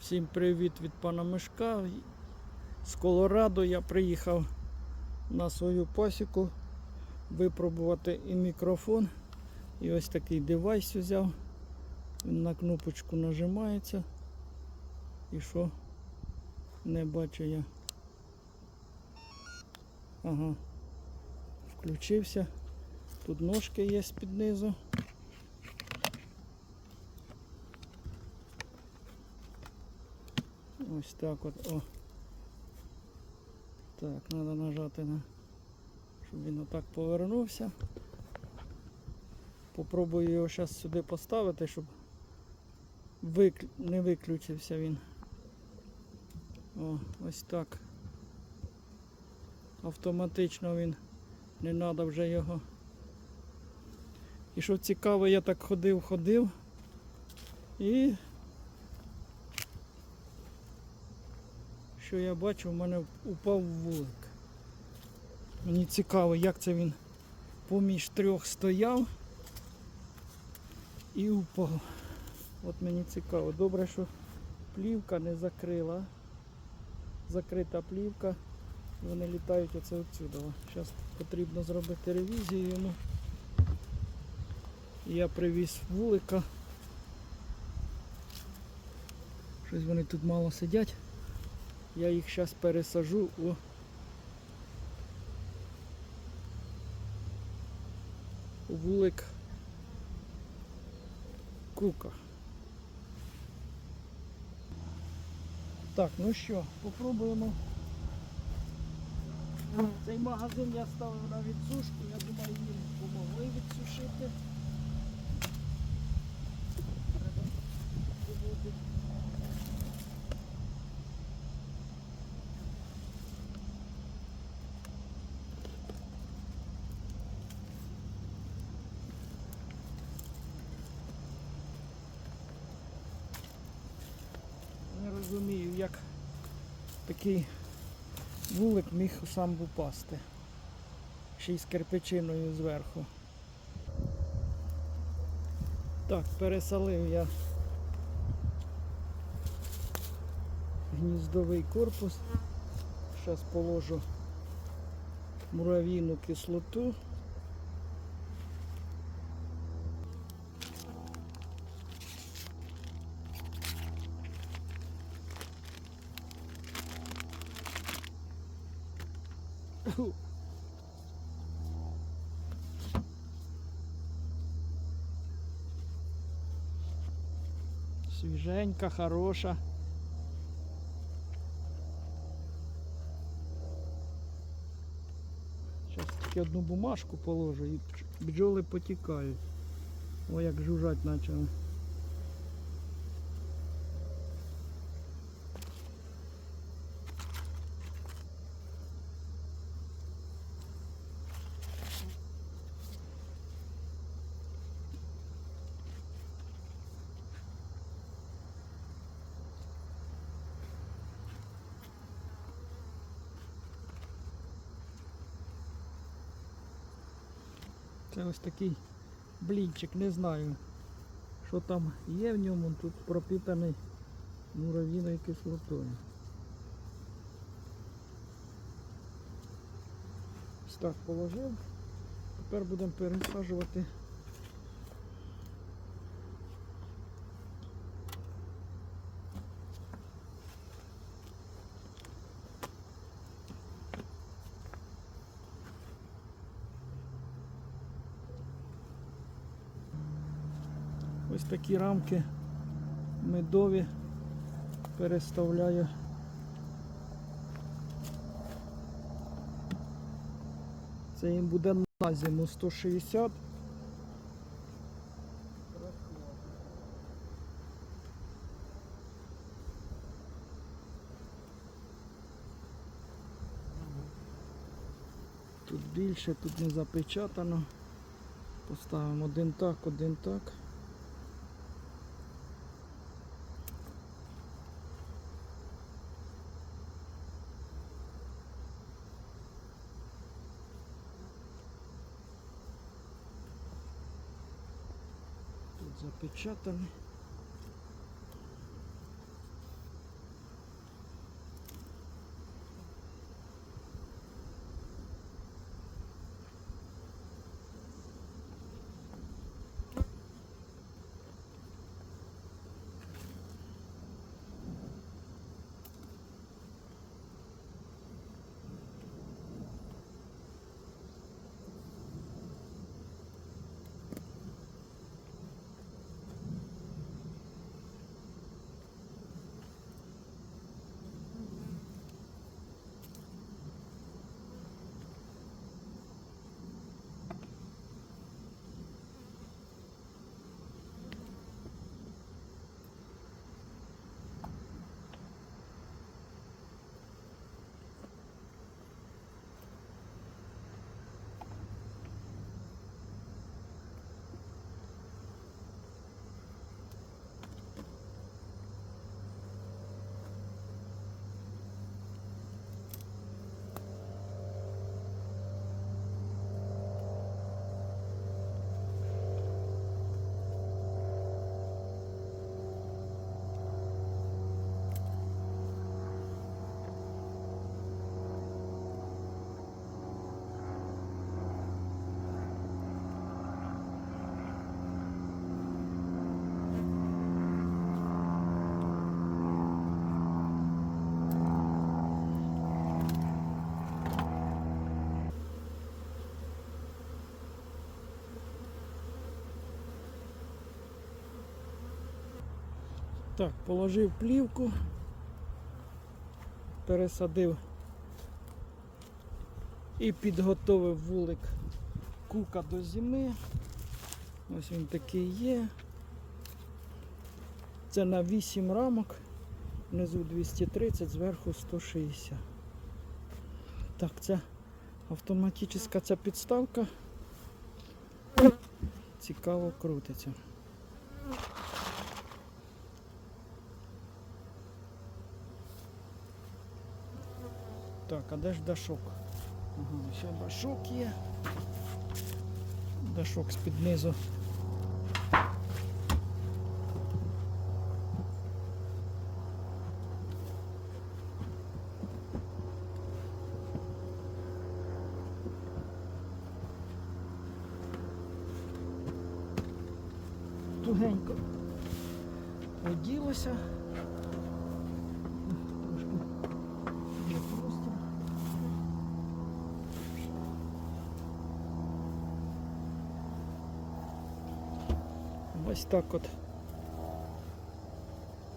Всім привіт від пана Мишка. З Колорадо я приїхав на свою пасіку випробувати і мікрофон. І ось такий девайс взяв. Він на кнопочку нажимається. І що? Не бачу я. Ага. Включився. Тут ножки є під низу. Ось так от. О. Так, треба нажати на, щоб він отак повернувся. Попробую його зараз сюди поставити, щоб виклю... не виключився він. О, ось так. Автоматично він не треба вже його. І що цікаво, я так ходив, ходив і що я бачу, в мене упав вулик. Мені цікаво, як це він поміж трьох стояв і упав. От мені цікаво. Добре, що плівка не закрила. Закрита плівка. І вони літають оце отсюди. Зараз потрібно зробити ревізію йому. Я привіз вулика. Щось вони тут мало сидять. Я їх зараз пересажу у вулик кука. Так, ну що, попробуємо. Цей магазин я ставив на відсушку, я думаю, їм допомогли відсушити. Розумію, як такий вулик міг сам упасти. Ще й з кирпичиною зверху. Так, пересалив я гніздовий корпус. Зараз положу муравійну кислоту. Свіженька, хороша. Зараз тільки одну бумажку положу і бджоли потікають. О, як жужжать почали. Це ось такий блінчик, не знаю, що там є в ньому, тут пропитаний муравіною кислотою. Ось так положив. Тепер будемо пересаджувати. Такі рамки медові переставляю. Це їм буде на зиму 160. Тут більше, тут не запечатано. Поставимо один так, один так. Тут запечатаний. Так, положив плівку, пересадив і підготовив вулик кука до зими. Ось він такий є. Це на 8 рамок, внизу 230, зверху 160. Так, це автоматична ця підставка. Цікаво крутиться. Так, а де ж дашок? Ага, ще дашок є. Дашок з-під низу. Тугенько оділося. Трошки є простір. Ось так от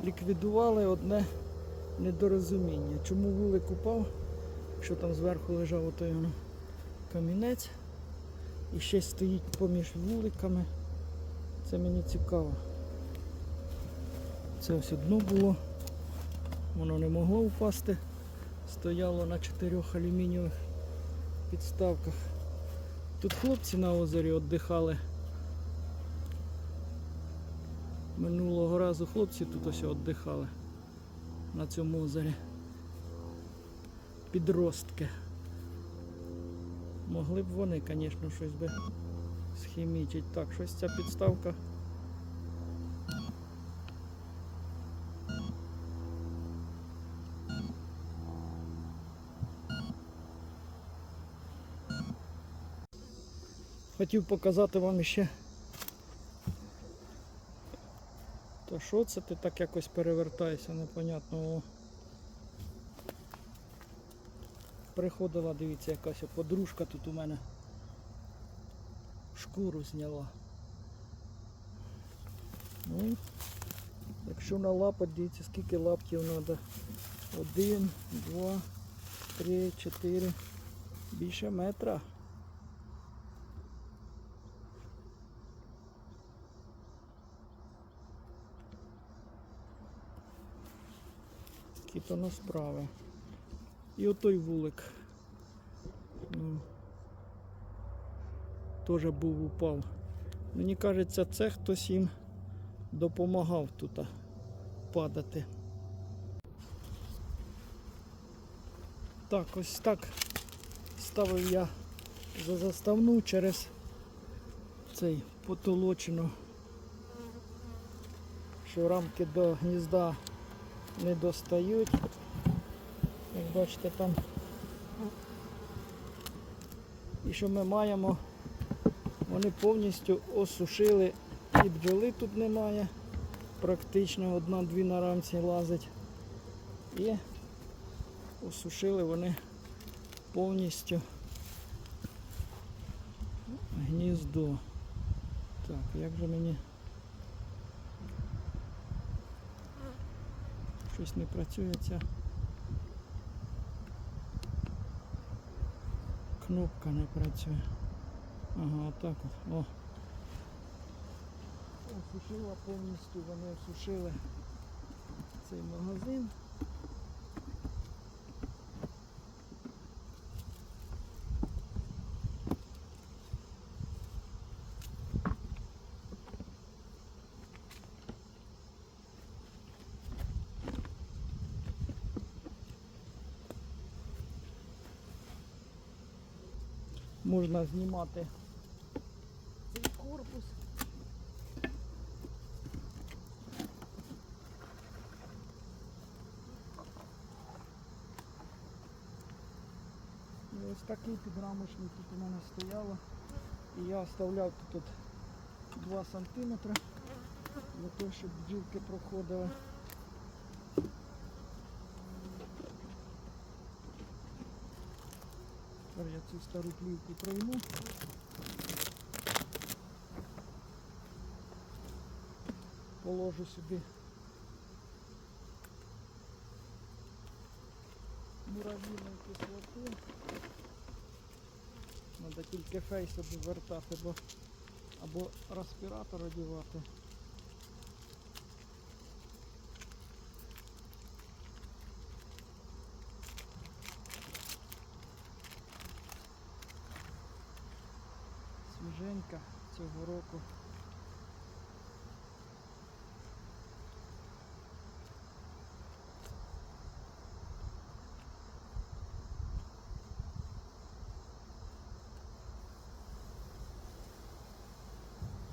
ліквідували одне недорозуміння. Чому вулик упав, що там зверху лежав отой камінець і ще стоїть поміж вуликами. Це мені цікаво. Це ось дно було. Воно не могло впасти. Стояло на чотирьох алюмінієвих підставках. Тут хлопці на озері віддихали. Минулого разу хлопці тут ось віддихали на цьому озері. Підростки. Могли б вони, звісно, щось би схімічить. Так, щось ця підставка. Хотів показати вам ще. Та що це ти так якось перевертаєшся, непонятно. Приходила, дивіться, якась подружка тут у мене шкуру зняла. Ну, якщо налапати, дивіться, скільки лаптів треба. Один, два, три, чотири. Більше метра. Такі то на справи. І отой вулик. Ну, теж був упав. Мені кажеться, це хтось їм допомагав тут падати. Так, ось так ставив я за заставну через цей потолочину, що рамки до гнізда не достають. Як бачите там. І що ми маємо, вони повністю осушили і бджоли тут немає. Практично одна-дві на рамці лазить. І осушили вони повністю гніздо. Так, як же мені щось не працює ця кнопка не працює. Ага, отак от. О. Осушила повністю, вони осушили цей магазин. Можна знімати цей корпус. І ось такий підрамочник тут у мене стояло. І я оставляв тут от 2 сантиметри для того, щоб бджілки проходили. Зараз я цю стару плівку прийму Положу сюди мурав'їну кислоту. Треба тільки фейс обвертати, бо або респіратор одягати. Цього року.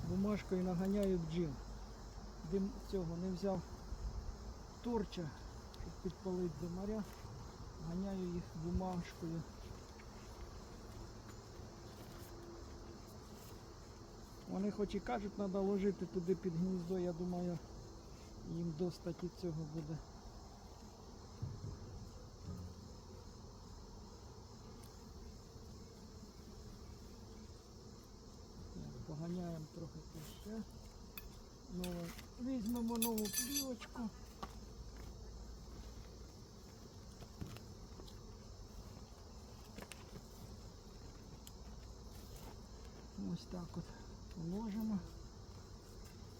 Бумажкою наганяю бджіл. Дим цього не взяв торча, щоб підпалити замаря. Ганяю їх бумажкою. Вони хоч і кажуть, треба ложити туди під гніздо, я думаю, їм достать і цього буде. Поганяємо трохи ще. Нове. Візьмемо нову плівочку. Ось так от положимо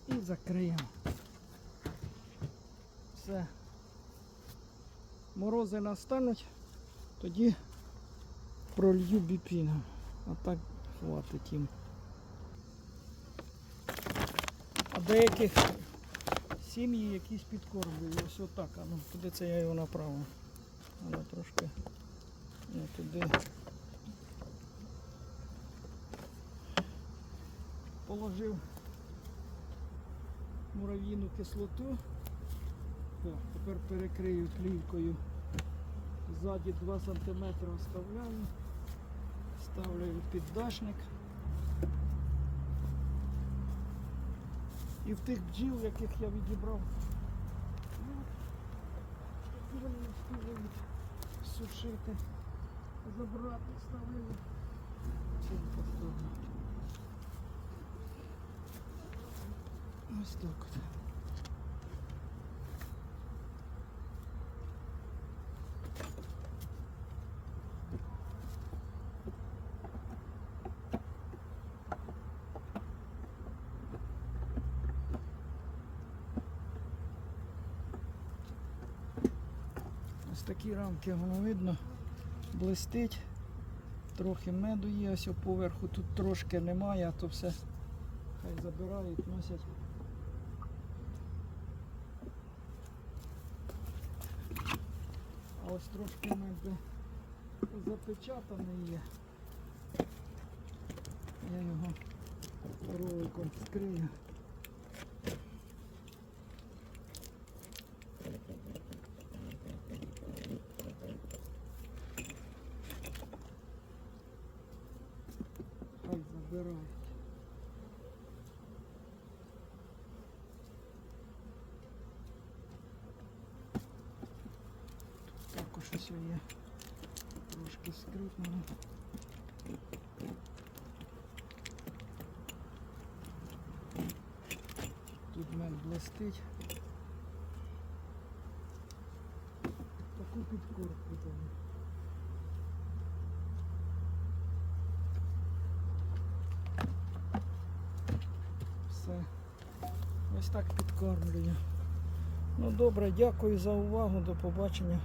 і закриємо. Все. Морози настануть, тоді пролью біпіном. А так хватить їм. А деяких сім'ї якісь підкормлюю. Ось отак. А ну, куди це я його направив? Воно трошки не туди. Положив мурав'їну кислоту. Так, тепер перекрию плівкою. Ззаді 2 см оставляю. Ставлю піддашник. І в тих бджіл, яких я відібрав, ну, сушити, забрати, ставили. Цим поставлю. Ось так от. Ось такі рамки воно видно, блистить, трохи меду є, ось поверху тут трошки немає, а то все хай забирають, носять. А ось трошки мед запечатаний є. Я його роликом скрию. Хай забирають. Також ось є скрипнуло. Тут мед блистить. Таку підкорку там. Все. Ось так підкормлюю. Ну добре, дякую за увагу, до побачення.